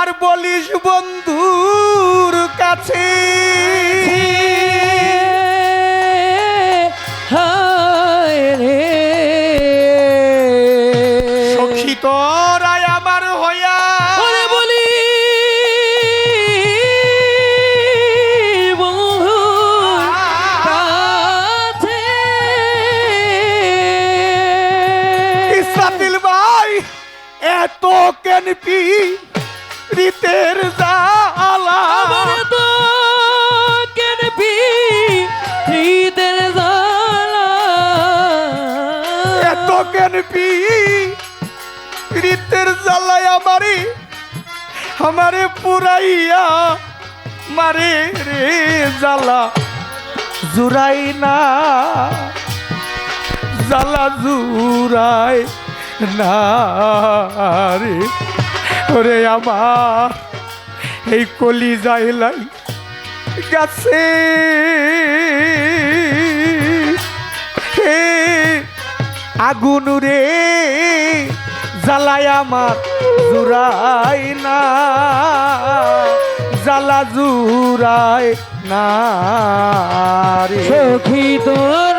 আবার বলিস বন্ধুর কাছে। সখী তোরাই আমার হইয়া। বলি বন্ধু কাছে। ইসরাফিল ভাই এত কেন পি রীতের জালা। আমার তো কেন পি হৃদের জ্বালা এত কেন পি? রীতের জ্বালায় আমারে আমারে পুরাইয়া মারে রে জ্বালা জুরাই না জ্বালা জুরাই না রে। ওরে আমার, এই কলি যাইলাই গেছে। আগুন রে, জ্বালায় আমার জুরাই না। জ্বালা জুরাই না রে। সখী তোরা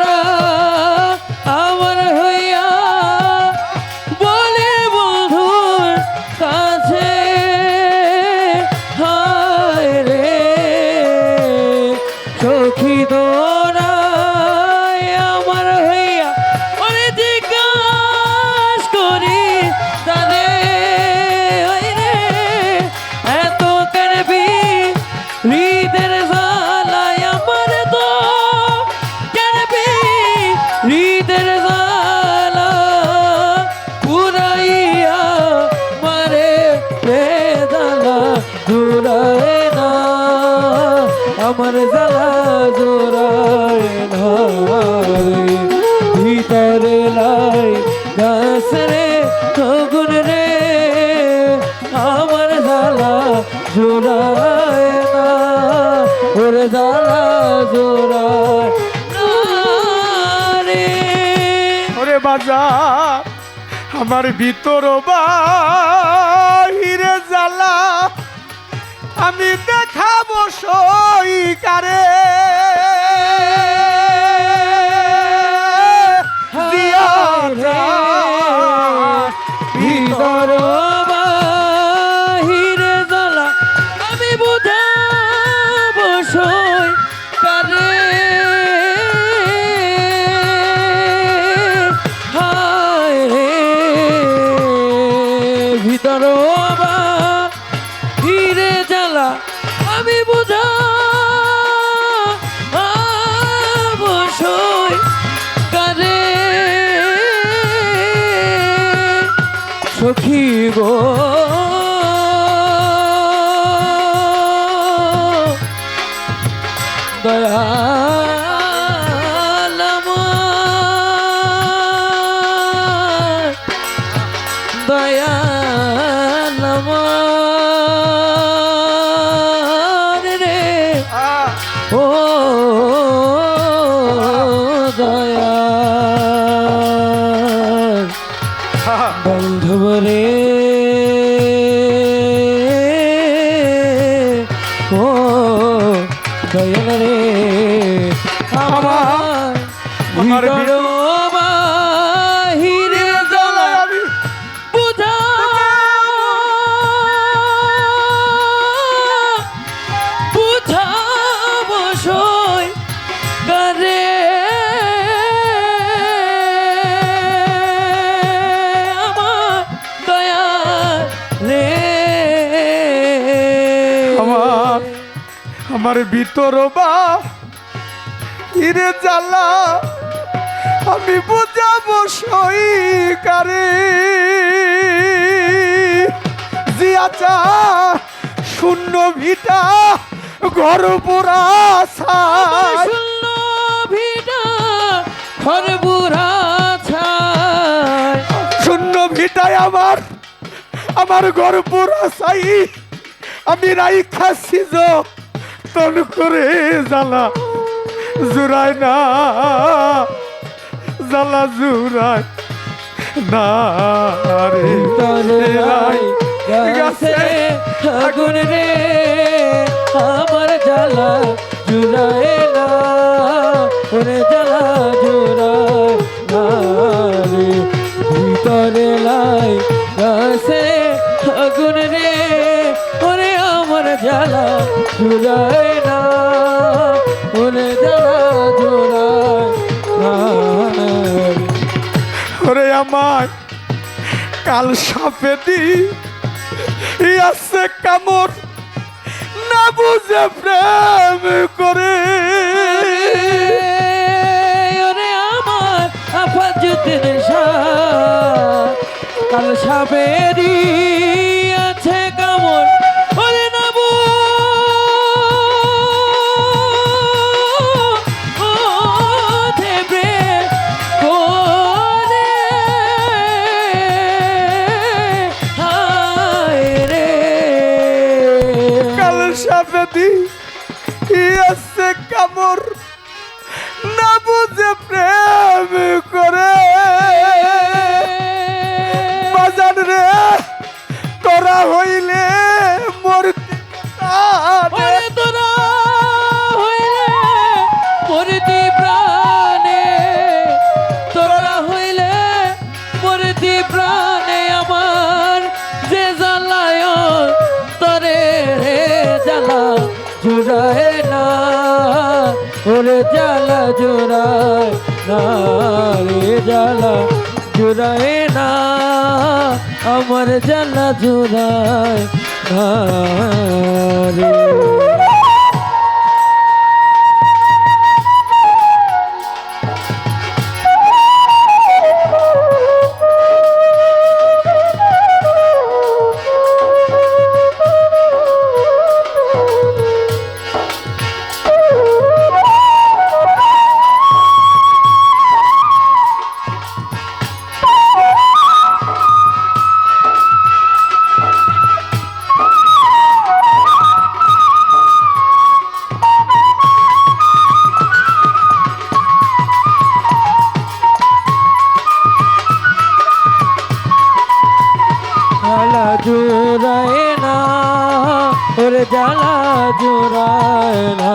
বাজার আমার ভিতর বাহিরে জ্বালা। আমি দেখাবো সই কারে দিয়া গো। দয়াল দয়াল রে আমার আমার ভিতর বা হিরে জ্বালা? আমি বুঝাবো সই কারে জিয়াচা শূন্য ভিটা ঘর পোড়া শূন্য ভিটা ঘর বুড়া শূন্য ভিটায় আমার আমার ঘর পোড়া চাই আমি রাই খাচ্ছি তন করে জ্বালা জুড়ায় না জ্বালা জুড়ায় না গাছে আগুন রে আমার জ্বালা জুড়ায় না ওরে জ্বালা জুড়ায় না রে। ভিতরে লাই গাছে আগুন রে ওরে জ্বালা না। ওরে জ্বালা জুড়ায় ওরে আমার কাল সাপে দি। আছে কামড় না বুঝে প্রেম করে। ওরে আমার আফাজুদ্দিন শাহ কাল সাবেরি জ্বালা জুড়ায় না রে জ্বালা জুড়ায় না আমার জ্বালা জুড়ায় না জোড়ায় না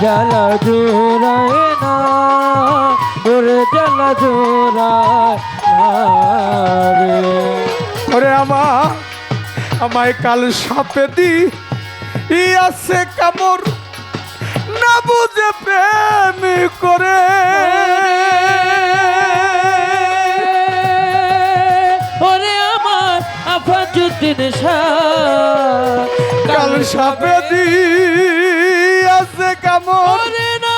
জ্বালা জোড়ায় না ওরে জ্বালা জোড়ায় ওরে আমার আমায় কাল সাপে দি ই আছে কামড় না বুঝে প্রেম করে। সাপে দি কামড়। না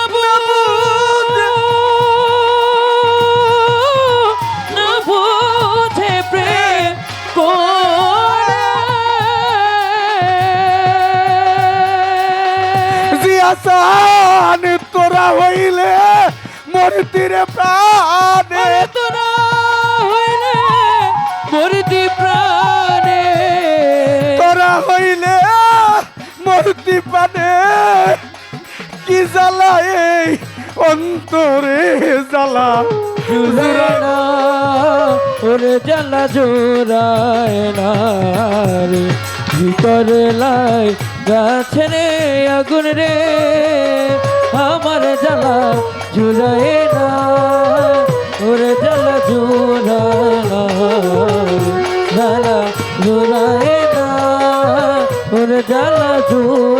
তোরা হইলে মরতিরে প্রাণে মরতি পানে, কি জ্বালা এই অন্তরে জ্বালা? ওরে জ্বালা জোড়ায় না রে। ভিতরে লাই গাছে রে আগুন রে। আমার জ্বালা জুড়ায় না, ওরে জ্বালা জোড়ায় না। জ্বালা জোড়ায় না, ওরে জ্বালা জোড়ায় না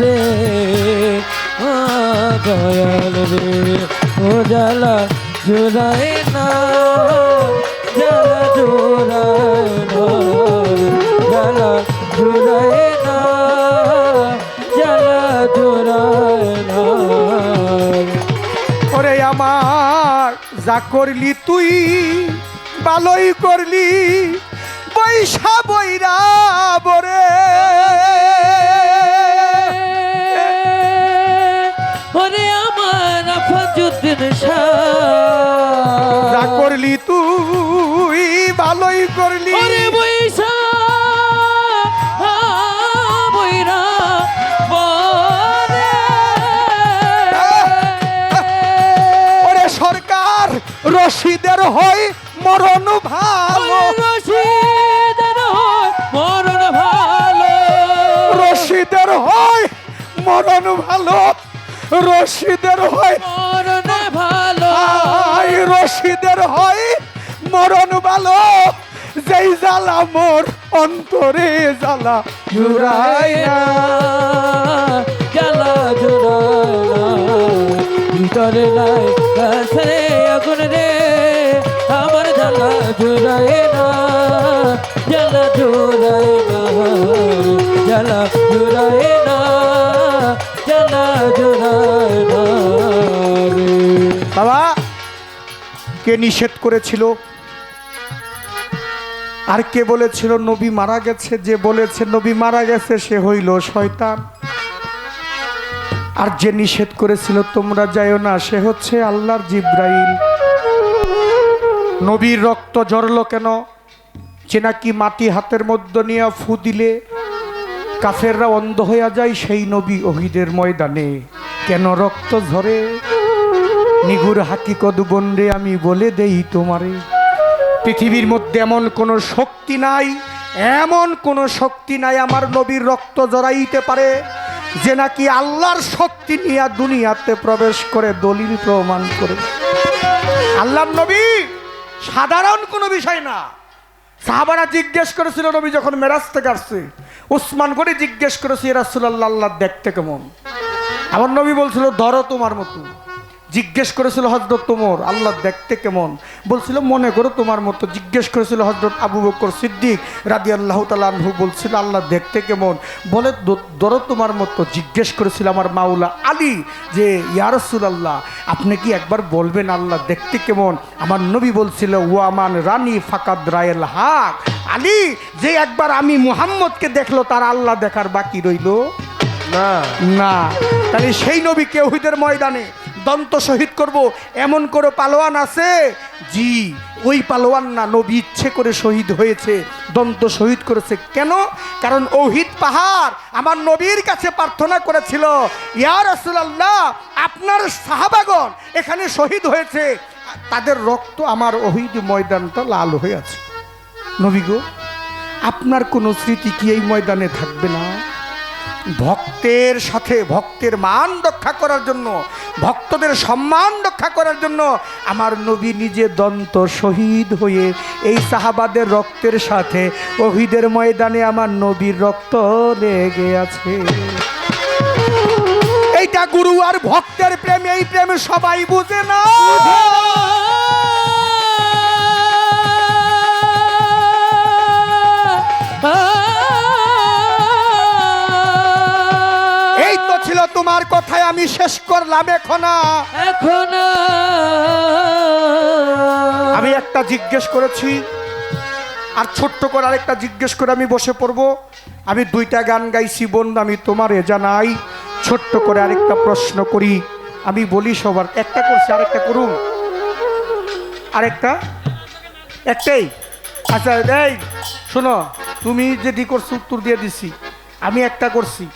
রে দয়াল রে, ও জ্বালা জোড়ায় না জোড়ায় না। ওরে আমার, যা করলি তুই, ভালোই করলি, বৈশা বৈরা রশিদের হয় মরণ ভালো। রশিদের হয় মরণ ভালো। রশিদের হয় মরণ ভালো। রশিদের হয় মরণ ভালো। রশিদের হয় মরণ ভালো। যেই জ্বালা মোর অন্তরে জ্বালা জুড়াই না জ্বালা জোড়ায় ভিতরে নাই কাছে আগুন রে, আমার জ্বালা জোড়ায় না, জ্বালা জোড়ায় না, জ্বালা জোড়ায় না, জ্বালা জোড়ায় না বাবা, কে নিষেধ করেছিল? আর কে বলেছিল, নবী মারা গেছে যে বলেছে, নবী মারা গেছে, সে হইল শয়তান। আর যে নিষেধ করেছিল, তোমরা যাইও না, সে হচ্ছে আল্লাহর জিব্রাইল। নবীর রক্ত জড়লো কেন? যে নাকি মাটি হাতের মধ্যে নিয়ে ফু দিলে কাফেররা অন্ধ হইয়া যায়, সেই নবী অহিদের ময়দানে। কেন রক্ত ঝরে? নিগুর হাকিকত বন্ডে আমি বলে দেই তোমারে। পৃথিবীর মধ্যে এমন কোনো শক্তি নাই, এমন কোনো শক্তি নাই আমার নবীর রক্ত জড়াইতে পারে। যে নাকি আল্লাহর শক্তি নিয়ে দুনিয়াতে প্রবেশ করে দলিল প্রমাণ করে। আল্লাহ নবী সাধারণ কোনো বিষয় না। সাহাবারা জিজ্ঞেস করেছিল, নবী যখন মেরাজ থেকে আসছে, উসমান করে জিজ্ঞেস করেছি রাসুল্লাহ আল্লাহ দেখতে কেমন? আমার নবী বলছিল, ধরো তোমার মতো। জিজ্ঞেস করেছিল হজরত তোমর আল্লাহ দেখতে কেমন? বলছিল মনে করো তোমার মতো। জিজ্ঞেস করেছিল হজরত আবু বকর সিদ্দিক রাদি আল্লাহ তালু বলছিল আল্লাহ দেখতে কেমন? বলে "দ- ধরো তোমার মতো। জিজ্ঞেস করেছিল আমার মাওলা আলী যে ইয়ারসুল আল্লাহ আপনি কি একবার বলবেন আল্লাহ দেখতে কেমন? আমার নবী বলছিল ওয়ামান রানী ফাকাদ রায়েল হাক। আলী যে একবার আমি মুহাম্মদকে দেখল তার আল্লাহ দেখার বাকি রইল। না। না। তাহলে সেই নবী কেউহিদের ময়দানে দন্ত শহীদ করব। এমন করে পালোয়ান আছে? জি, ওই পালোয়ান না নবী ইচ্ছে করে শহীদ হয়েছে। দন্ত শহীদ করেছে। কেন? কারণ ওহিদ পাহাড় আমার নবীর কাছে প্রার্থনা করেছিল। ইয়া রাসূলুল্লাহ, আপনার সাহাবাগণ এখানে শহীদ হয়েছে। তাদের রক্ত আমার ওহিদ ময়দানটা লাল হয়ে আছে। নবী গো, আপনার কোনো স্মৃতি কি এই ময়দানে থাকবে না? ভক্তের সাথে ভক্তের মান রক্ষা করার জন্য, ভক্তদের সম্মান রক্ষা করার জন্য আমার নবী নিজে দন্ত শহীদ হয়ে এই সাহাবাদের রক্তের সাথে অহিদের ময়দানে আমার নবীর রক্ত লেগে আছে। এইটা গুরু আর ভক্তের প্রেম, এই প্রেম সবাই বুঝে না। এই তো ছিল তোমার কথায় আমি শেষ করলাম এখন। এখন। আমি একটা জিজ্ঞেস করেছি আর ছোট্ট করে আরেকটা জিজ্ঞেস করে আমি বসে পড়ব। আমি দুইটা গান গাইছি বন্ধু আমি তোমার তোমারে জানাই। ছোট্ট করে আরেকটা প্রশ্ন করি আমি বলি সবার একটা করছি আরেকটা করুন। আরেকটা? একটাই? আচ্ছা এই শোনো তুমি যেটি করছ উত্তর দিয়ে দিছি। আমি একটা করছি।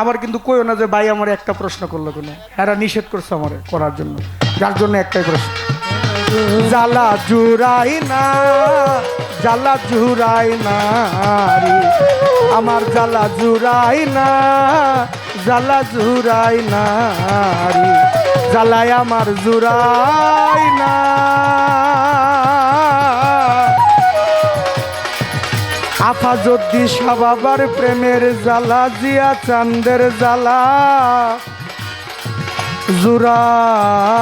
আবার কিন্তু কইও না যে ভাই আমার একটা প্রশ্ন করল কেন? এরা নিষেধ করছে আমার করার জন্য। যার জন্য একটাই প্রশ্ন। জ্বালা জুড়াই না, জ্বালা জুড়াই না আমার জ্বালা জুড়াই না, জ্বালা জুড়াই না জ্বালায় আমার জুড়াই না। আফাজদ্দি সাবাবার প্রেমের জ্বালা জিয়া চান্দের জ্বালা। জুরায়।